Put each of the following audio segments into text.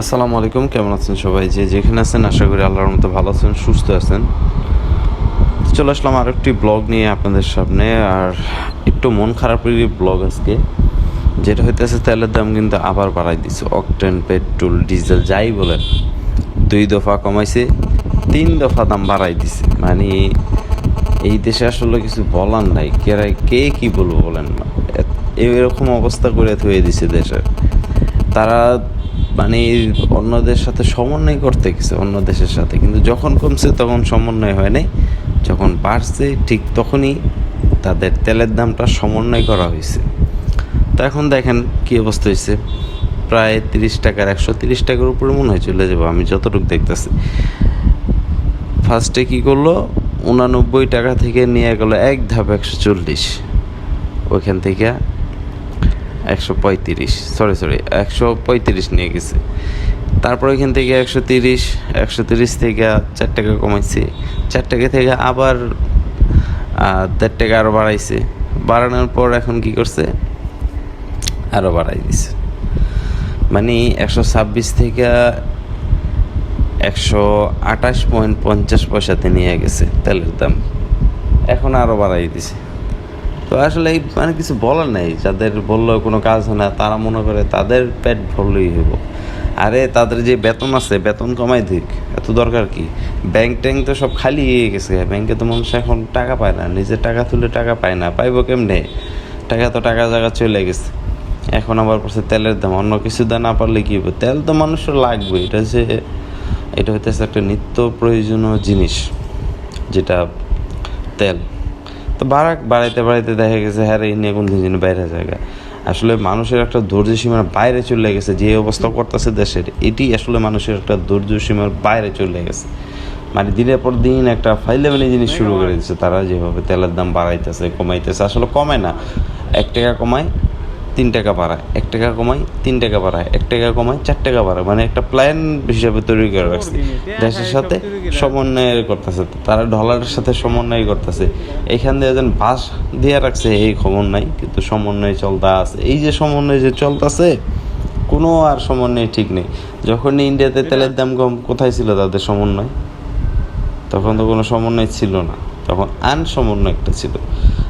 আসসালামু আলাইকুম, কেমন আছেন সবাই? যে যেখানে আছেন, আশা করি আল্লাহর মতো ভালো আছেন, সুস্থ আছেন। চলে আসলাম আর একটি ব্লগ নিয়ে আপনাদের সামনে, আর একটু মন খারাপেরই ব্লগ আজকে। যেটা হইতেছে, তেলের দাম কিন্তু আবার বাড়াই দিছে। অকটেন, পেট্রোল, ডিজেল, যাই বলেন, দুই দফা কমাইছে, তিন দফা দাম বাড়াই দিছে। মানে এই দেশে আসলে কিছু বলার নাই। কে কে কি বলব বলেন এরকম অবস্থা করে থুয়ে দিছে দেশের তারা মানে অন্যদের সাথে সমন্বয় করতে গেছে, অন্য দেশের সাথে। কিন্তু যখন কমছে তখন সমন্বয় হয় নাই। যখন বাড়ছে, ঠিক তখনই তাদের তেলের দামটা সমন্বয় করা হয়েছে। তো এখন দেখেন কী অবস্থা হয়েছে। প্রায় তিরিশ টাকার, একশো তিরিশ টাকার উপরে মনে হয় চলে যাব, আমি যতটুকু দেখতেছি। ফার্স্টে কী করল? উনানব্বই টাকা থেকে নিয়ে গেলো এক ধাপ একশো চল্লিশ। ওইখান থেকে একশো পঁয়ত্রিশ সরি সরি একশো পঁয়ত্রিশ নিয়ে গেছে। তারপর এখান থেকে একশো তিরিশ একশো তিরিশ থেকে চার টাকা কমাইছে। চার টাকা থেকে আবার দেড় টাকা আরও বাড়াইছে। বাড়ানোর পর এখন কি করছে? আরও বাড়াই দিছে। মানে একশো ছাব্বিশ থেকে একশো আঠাশ পয়েন্ট পঞ্চাশ পয়সাতে নিয়ে গেছে তেলের দাম। এখন আরও বাড়াই দিছে। আসলে এই মানে কিছু বলার নেই। যাদের বলল কোনো কাজ হয় না, তারা মনে করে তাদের পেট ভরলেই হইব। আরে তাদের যে বেতন আছে, বেতন কমাই দিক, এত দরকার কি? ব্যাংক ট্যাঙ্ক তো সব খালি হয়ে গেছে। ব্যাংকে তো মানুষ এখন টাকা পায় না, নিজের টাকা তুলে টাকা পায় না। পাইবো কেমনে? টাকা তো টাকা জায়গা চলে গেছে। এখন আবার পড়ছে তেলের দাম, অন্য কিছু দাম না পারলে কি হবে তেল তো মানুষের লাগবে, এটা যে, এটা হইতেছে একটা নিত্য প্রয়োজনীয় জিনিস, যেটা তেল। তো বাড়াক বাড়াইতে বাড়াইতে দেখা গেছে হ্যাঁ এই নিয়ে কোনো দিন বাইরে জায়গা। আসলে মানুষের একটা ধৈর্য সীমার বাইরে চলে গেছে যে অবস্থা করতেছে দেশের এটি আসলে মানুষের একটা ধৈর্য সীমার বাইরে চলে গেছে। মানে দিনের পর দিন একটা ফাইলেমেলি জিনিস শুরু করে দিচ্ছে তারা যেভাবে তেলের দাম বাড়াইতেছে কমাইতেছে আসলে কমে না এক টাকা কমায় তিন টাকা বাড়ায়। এক টাকা কমায় তিন টাকা বাড়ায়। এক টাকা কমায় চার টাকা বাড়ায়। মানে একটা প্ল্যান হিসাবে তৈরি করে রাখছে। দেশের সাথে সমন্বয় করতেছে। তারা ডলারের সাথে সমন্বয় করতেছে। এখান দিয়ে যেন বাস দিয়ে রাখছে এই খবর নাই। কিন্তু সমন্বয় চলতে আছে। এই যে সমন্বয় যে চলতেছে কোনো আর সমন্বয় ঠিক নেই। যখন ইন্ডিয়াতে তেলের দাম কম কোথায় ছিল তাদের সমন্বয়? তখন তো কোনো সমন্বয় ছিল না। তখন আন সমন্বয় একটা ছিল।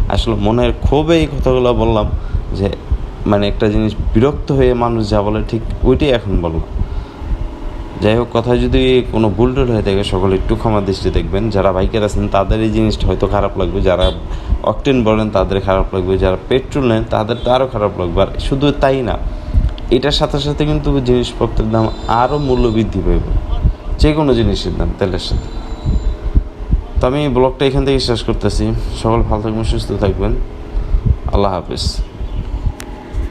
আসলে মনের ক্ষোভে এই কথাগুলো বললাম যে মানে একটা জিনিস বিরক্ত হয়ে মানুষ যা বলে ঠিক ওইটাই এখন বললাম যাই হোক কথা যদি কোনো ভুল টুল হয়ে থাকে সকলে একটু ক্ষমা দৃষ্টি দেখবেন। যারা বাইকার আছেন, তাদের এই জিনিসটা হয়তো খারাপ লাগবে। যারা অকটেন বলেন, তাদের খারাপ লাগবে। যারা পেট্রোল নেন, তাদের তো আরও খারাপ লাগবে। আর শুধু তাই না, এটার সাথে সাথে কিন্তু জিনিসপত্রের দাম আরও মূল্য বৃদ্ধি পাইবে যে কোনো জিনিসের দাম, তেলের সাথে। তো আমি ব্লগটা এখান থেকে শেষ করতেছি। সকল ভালো থাকবেন, সুস্থ থাকবেন। আল্লাহ হাফিজ।